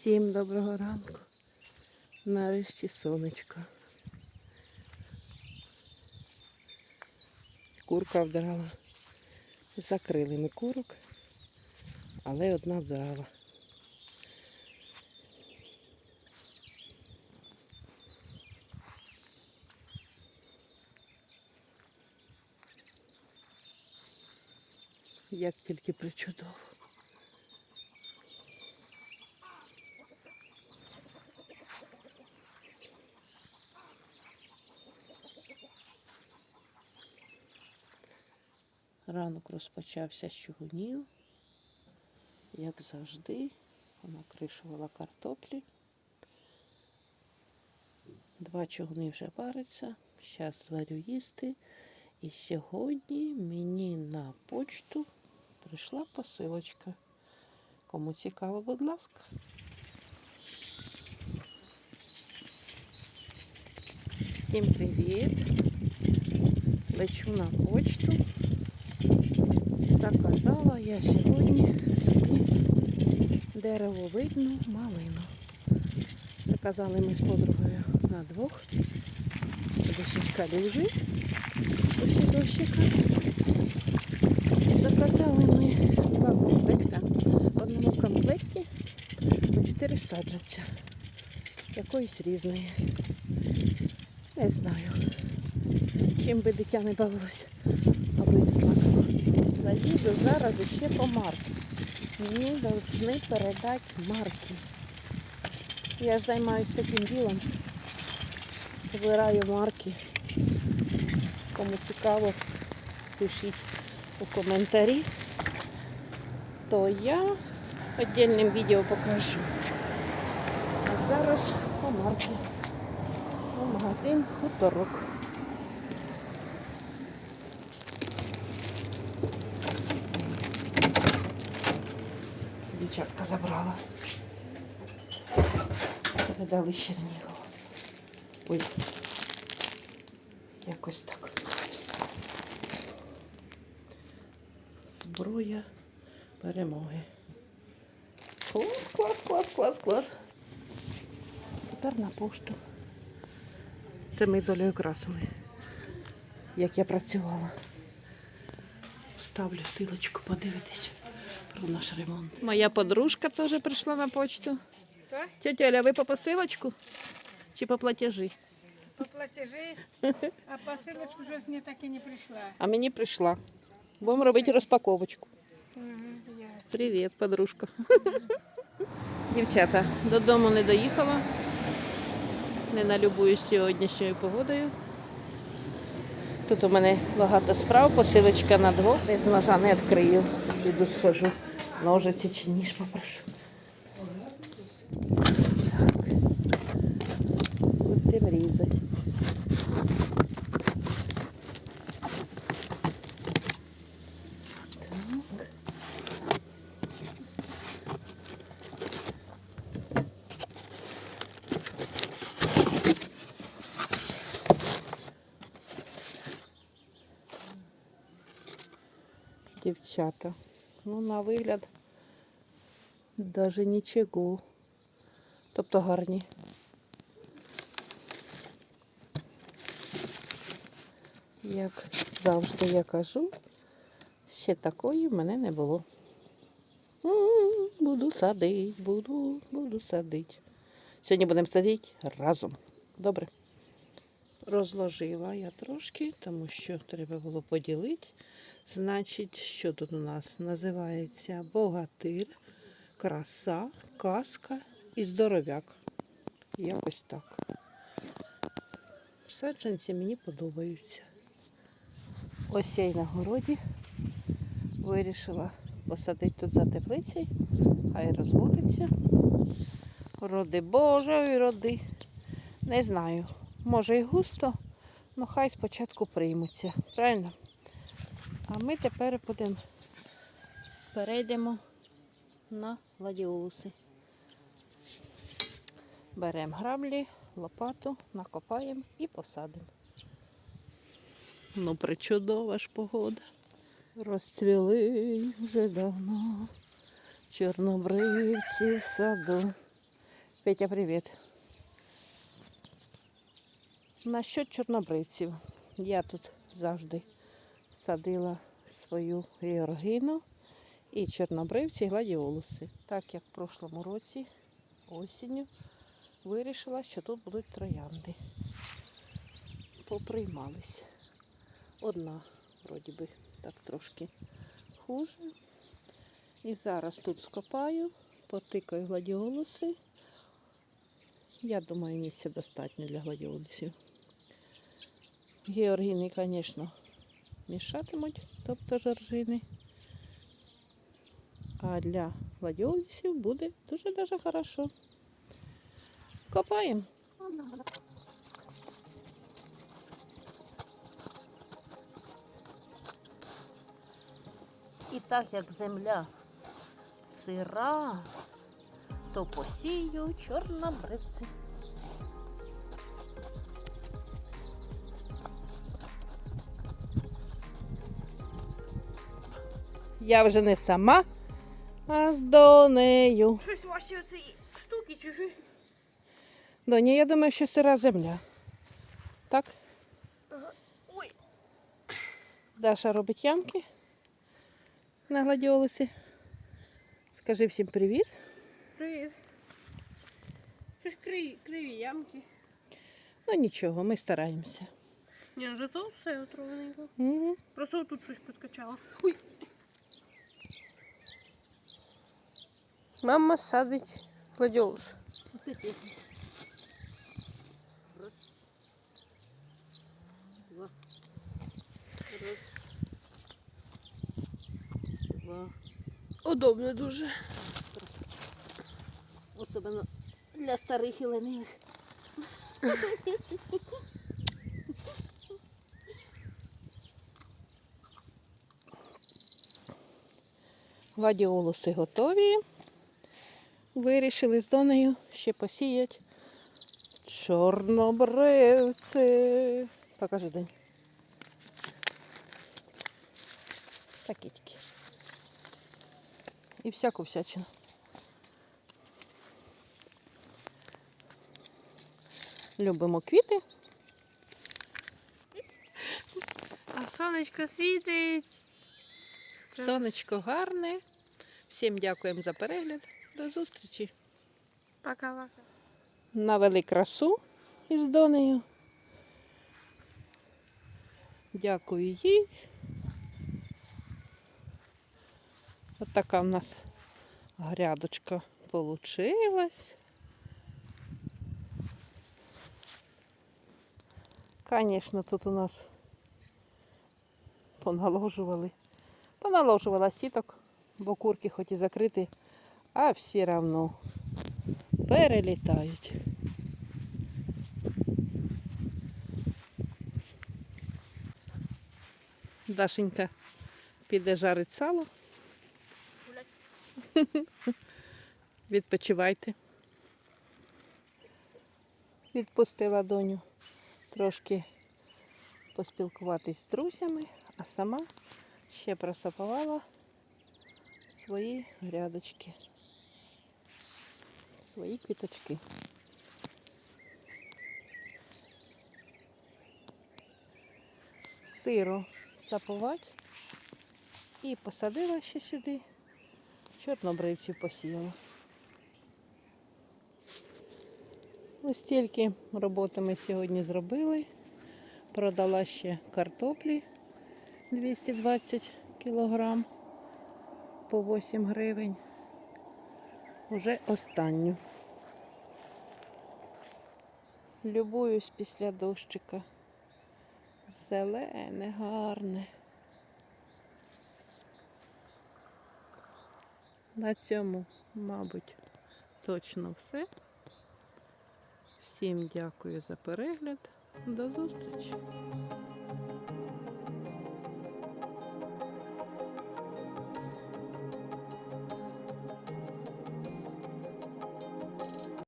Всім доброго ранку. Нарешті сонечко. Курка вдрала. Закрили ми курок, але одна вдрала. Як тільки причудово. Ранок розпочався з чугунів. Як завжди, накришувала картоплі. Два чугуни вже варяться. Зараз зварю їсти. І сьогодні мені на почту прийшла посилочка. Кому цікаво, будь ласка. Всім привіт! Лечу на почту. Заказала я сьогодні собі деревовидну малину. Заказали ми з подругою на двох. Дощечка лежить після дощика. Заказали ми два комплекти. В одному комплекті по 4 саджанця. Якоїсь різної. Не знаю. Чим би дитя не бавилося. Заїду зараз ще по марки. Мені повинні передати марки. Я займаюся таким ділом. Збираю марки. Кому цікаво, пишіть у коментарі. То я віддільним відео покажу. А зараз по марки. У магазин хуторок. Забрала. Передали з Чернігова. Ой. Якось так. Зброя перемоги. Клас, клас, клас, клас, клас. Тепер на пошту. Це ми з Олею красили. Як я працювала. Ставлю силочку, подивитись про наш ремонт. Моя подружка теж прийшла на почту. Тетя Оля, ви по посилочку чи по платежі? По платежі, а посилочку щось мені так і не прийшла. А мені прийшла. Будемо робити розпаковочку. Привіт, подружка. Дівчата, додому не доїхала. Не налюбуюсь сьогоднішньою погодою. Тут у мене багато справ, посилочка на двох. Я з ножа не відкрию. Піду схожу. Ножиці чи ніж попрошу. Так. Будемо різати. Так. Дівчата. Ну, на вигляд даже нічого. Тобто гарні. Як завжди я кажу, ще такої в мене не було. Буду садити, буду, буду садити. Сьогодні будемо садити разом. Добре. Розложила я трошки, тому що треба було поділити. Значить, що тут у нас називається богатир, краса, казка і здоров'як. Якось так. Саджанці мені подобаються. Ось я й на городі вирішила посадити тут за теплицею, хай розводиться. Роди Божої роди. Не знаю. Може і густо, але хай спочатку приймуться. Правильно? А ми тепер будемо перейдемо на гладіолуси. Беремо граблі, лопату, накопаємо і посадимо. Ну, причудова ж погода. Розцвіли вже давно чорнобривці в саду. Петя, привіт. Насчет чорнобривців. Я тут завжди садила свою георгину і чорнобривці, і гладіолуси. Так як в прошлому році осінню вирішила, що тут будуть троянди. Поприймались. Одна, вроді би, так трошки хуже. І зараз тут скопаю, потикаю гладіолуси. Я думаю, місця достатньо для гладіолусів. Георгіни, звісно, мішатимуть, тобто жоржини. А для гладіолусів буде дуже-дуже хорошо. Копаємо. І так як земля сира, то посію чорнобривці. Я вже не сама, а з донею. Щось ваші оці штуки чужі. Доня, я думаю, що сира земля. Так? Ой, Даша робить ямки на гладіолусі. Скажи всім привіт. привіт. Щось криві, криві ямки. Ну нічого, ми стараємося. Ні, ну зато все отровненько. Угу. Просто тут щось підкачало. Ой. Мама садить гладіолус. Оце ти. Раз. Два. Раз. Два. Удобно дуже. Особливо для старих і ленивих. Гладіолуси готові. Вирішили з Донею ще посіять чорнобривці. Покажи, Донь. Пакетики. І всяку всячину. Любимо квіти. А сонечко світить. Сонечко гарне. Всім дякуємо за перегляд. До зустрічі. Пока-пока. Навели красу із Донею. Дякую їй. От така в нас грядочка получилась. Звісно, тут у нас поналожували. Поналожувала сіток, бо курки хоч і закриті, а всі равно перелітають. Дашенька піде жарить сало. Відпочивайте. Відпустила доню трошки поспілкуватись з друзями, а сама ще просапувала свої грядочки, свої квіточки. Сиро сапувати і посадила ще сюди, чорнобривців посіяла. Ось тільки роботи ми сьогодні зробили. Продала ще картоплі 220 кілограм по 8 гривень. Уже останню. Любуюсь після дощика. Зелене, гарне. На цьому, мабуть, точно все. Всім дякую за перегляд. До зустрічі!